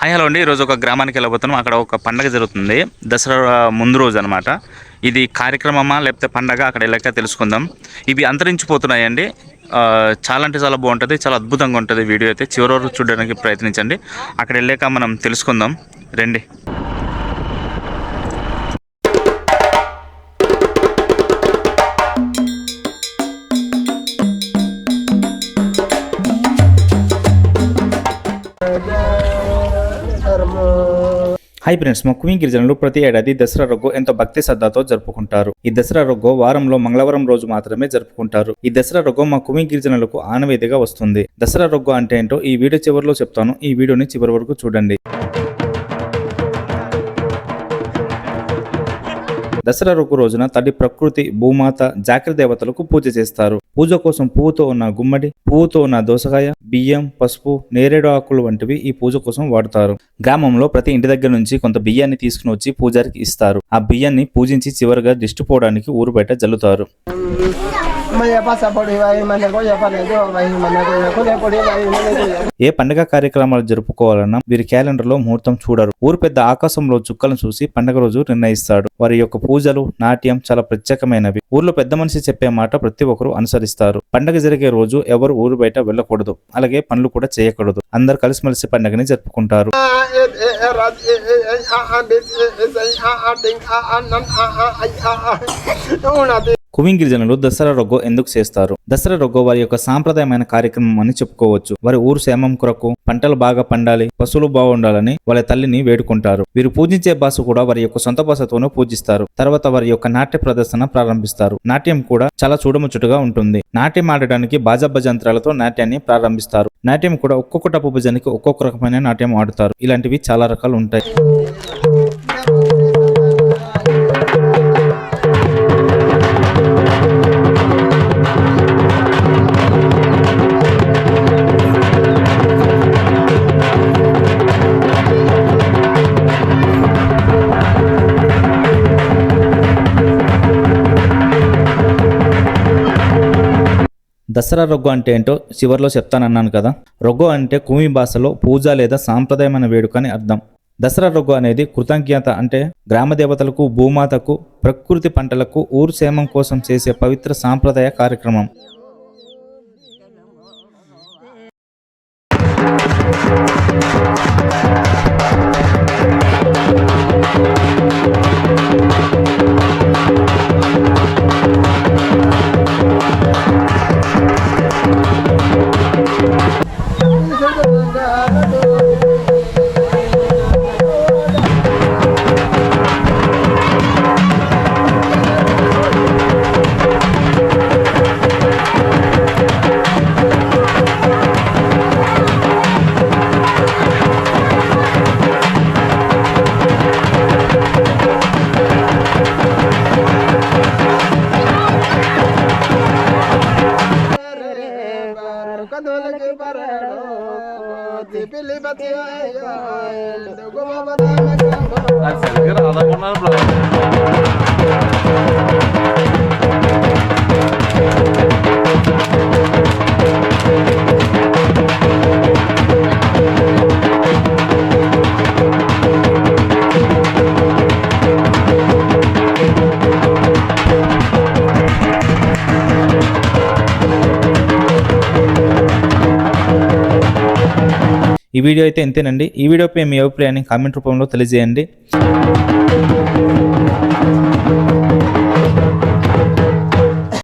Hi hello అండి. ఈరోజు ఒక గ్రామానికి వెళ్ళబోతున్నాం. అక్కడ ఒక పండగ జరుగుతుంది. దసరా ముందు రోజు అనమాట ఇది కార్యక్రమమా లేకపోతే పండగ? అక్కడ వెళ్ళాక తెలుసుకుందాం. ఇవి అంతరించిపోతున్నాయండి. చాలా అంటే చాలా బాగుంటుంది. చాలా అద్భుతంగా ఉంటుంది వీడియో అయితే. చివరి వరకు చూడడానికి ప్రయత్నించండి. అక్కడ వెళ్ళాక మనం తెలుసుకుందాం. రండి. హై ఫ్రెండ్స్ మా గిరిజనులు ప్రతి ఏడాది దసరా రొగ్గు ఎంతో భక్తి శ్రద్ధతో జరుపుకుంటారు. ఈ దసరా రొగ్గు వారంలో మంగళవారం రోజు మాత్రమే జరుపుకుంటారు. ఈ దసరా రొగ్గు మా కుమి గిరిజనులకు ఆనవేదిగా వస్తుంది. దసరా రొగ్గు అంటే ఏంటో ఈ వీడియో చివరిలో చెప్తాను. ఈ వీడియోని చివరి వరకు చూడండి. దసరా ఒక రోజున తల్లి ప్రకృతి భూమాత జాగ్రత్త దేవతలకు పూజ చేస్తారు. పూజ కోసం పువ్వుతో ఉన్న గుమ్మడి పువ్వుతో ఉన్న దోసకాయ బియ్యం పసుపు నేరేడు ఆకులు వంటివి ఈ పూజ కోసం వాడతారు. గ్రామంలో ప్రతి ఇంటి దగ్గర నుంచి కొంత బియ్యాన్ని తీసుకుని వచ్చి పూజారికి ఇస్తారు. ఆ బియ్యాన్ని పూజించి చివరిగా దిష్టి పోవడానికి ఊరు బయట జల్లుతారు. ఏ పండగ కార్యక్రమాలు జరుపుకోవాలన్నా వీరి క్యాలెండర్లో ముహూర్తం చూడరు. ఊరు పెద్ద ఆకాశంలో చుక్కలను చూసి పండగ రోజు నిర్ణయిస్తాడు. వారి యొక్క పూజలు నాట్యం చాలా ప్రత్యేకమైనవి. ఊర్లో పెద్ద మనిషి చెప్పే మాట ప్రతి ఒక్కరు అనుసరిస్తారు. పండగ జరిగే రోజు ఎవరు ఊరు బయట వెళ్ళకూడదు. అలాగే పనులు కూడా చేయకూడదు. అందరు కలిసిమెలిసి పండగని జరుపుకుంటారు. Ah, కువింగ్ గిరిజనులు దసరా రొగ్గో ఎందుకు చేస్తారు? దసరా రొగ్గో వారి యొక్క సాంప్రదాయమైన కార్యక్రమం అని చెప్పుకోవచ్చు. వారి ఊరు క్షేమం కొరకు పంటలు బాగా పండాలి పశువులు బాగుండాలని వాళ్ళ తల్లిని వేడుకుంటారు. వీరు పూజించే భాష కూడా వారి యొక్క సొంత భాషతోనే పూజిస్తారు. తర్వాత వారి యొక్క నాట్య ప్రదర్శన ప్రారంభిస్తారు. నాట్యం కూడా చాలా చూడముచ్చుటుగా ఉంటుంది. నాట్యం ఆడడానికి బాజబ్బ యంత్రాలతో నాట్యాన్ని ప్రారంభిస్తారు. నాట్యం కూడా ఒక్కొక్క టప్పు భజనకి ఒక్కొక్క రకమైన నాట్యం ఆడుతారు. ఇలాంటివి చాలా రకాలు ఉంటాయి. దసరా రొగ్గో అంటే ఏంటో చివరిలో చెప్తానన్నాను కదా. రొగ్గో అంటే కుమి భాషలో పూజ లేదా సాంప్రదాయమైన వేడుక అని అర్థం. దసరా రొగ్గు అనేది కృతజ్ఞత అంటే గ్రామ దేవతలకు భూమాతకు ప్రకృతి పంటలకు ఊరు క్షేమం కోసం చేసే పవిత్ర సాంప్రదాయ కార్యక్రమం. ಕಾಣದು Hadi sen kır adamlar bırak. ఈ వీడియో అయితే ఇంతేనండి. ఈ వీడియోపై మీ అభిప్రాయాన్ని కామెంట్ రూపంలో తెలియజేయండి.